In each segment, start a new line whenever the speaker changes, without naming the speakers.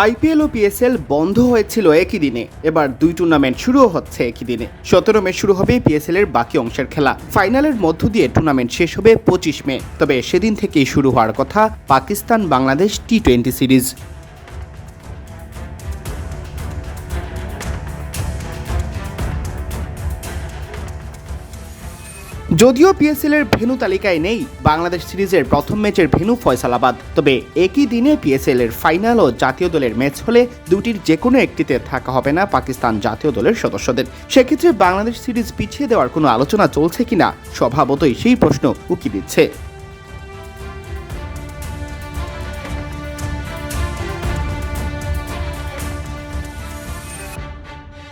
IPL ও PSL বন্ধ হয়েছিল একই দিনে। এবার দুই টুর্নামেন্ট শুরুও হচ্ছে একই দিনে। সতেরো মে শুরু হবে পিএসএল এর বাকি অংশের খেলা। ফাইনালের মধ্য দিয়ে টুর্নামেন্ট শেষ হবে পঁচিশ মে। তবে সেদিন থেকেই শুরু হওয়ার কথা Pakistan Bangladesh T twenty series যদিও পিএসএল এর ভেনু তালিকায় নেই, বাংলাদেশ সিরিজের প্রথম ম্যাচের ভেনু ফয়সালাবাদ। তবে একই দিনে পিএসএল এর ফাইনাল ও জাতীয় দলের ম্যাচ হলে দুটির যে কোনো একটিতে থাকা হবে না পাকিস্তান জাতীয় দলের সদস্যদের। সেক্ষেত্রে বাংলাদেশ সিরিজ পিছিয়ে দেওয়ার কোনো আলোচনা চলছে কিনা, স্বভাবতই সেই প্রশ্ন উকি দিচ্ছে।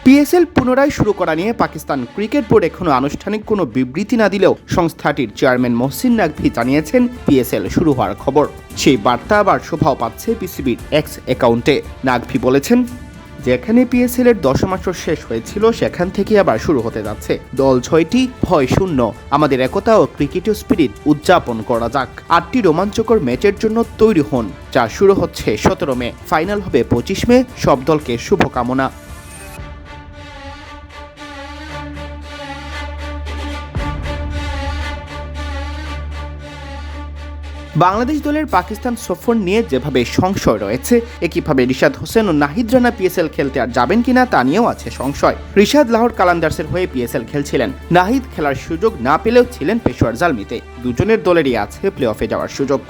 পিএসএল পুনরায় শুরু করা নিয়ে পাকিস্তান ক্রিকেট বোর্ড এখনও আনুষ্ঠানিক কোনো বিবৃতি না দিলেও সংস্থাটির চেয়ারম্যান মহসিন নাকভি জানিয়েছেন, পিএসএল শুরু হওয়ার খবর। সেই বার্তা আবার শোভাও পাচ্ছে পিসিবির এক্স অ্যাকাউন্টে নাকভি বলেছেন, যেখানে পিএসএল এর দশমাস শেষ হয়েছিল, সেখান থেকে আবার শুরু হতে যাচ্ছে। দল ছয়টি, ভয় শূন্য। আমাদের একতা ও ক্রিকেটীয় স্পিরিট উদযাপন করা যাক। আটটি রোমাঞ্চকর ম্যাচের জন্য তৈরি হন, যা শুরু হচ্ছে সতেরো মে। ফাইনাল হবে পঁচিশ মে। সব দলকে শুভকামনা। বাংলাদেশ দলের পাকিস্তান সফর নিয়ে যেভাবে সংশয় রয়েছে, একইভাবে রিশাদ হোসেন ও নাহিদ রানা পিএসএল খেলতে আর যাবেন কিনা তা নিয়েও আছে সংশয়। রিশাদ লাহোর কালান্দার্সের হয়ে পিএসএল খেলছিলেন। নাহিদ খেলার সুযোগ না পেলেও ছিলেন পেশোয়ার জালমিতে। দুজনের দলেরই আছে প্লে অফে যাওয়ার সুযোগ।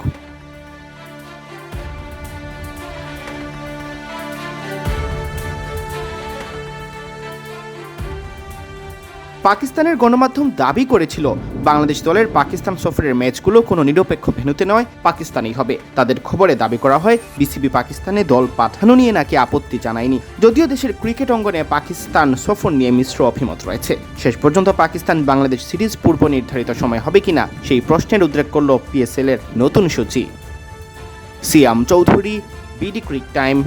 পাকিস্তানের গণমাধ্যম দাবি করেছিল, বাংলাদেশ দলের পাকিস্তান সফরের ম্যাচগুলো কোনো নিরপেক্ষ ভেন্যুতে নয় পাকিস্তানেই হবে। তাদের খবরে দাবি করা হয়, বিসিবি পাকিস্তানে দল পাঠানো নিয়ে নাকি আপত্তি জানায়নি। যদিও দেশের ক্রিকেট অঙ্গনে পাকিস্তান সফর নিয়ে মিশ্র অভিমত রয়েছে। শেষ পর্যন্ত পাকিস্তান বাংলাদেশ সিরিজ পূর্ব নির্ধারিত সময় হবে কিনা, সেই প্রশ্নের উদ্রেক করল পিএসএল এর নতুন সূচি। Siam Chowdhury, BD cric time.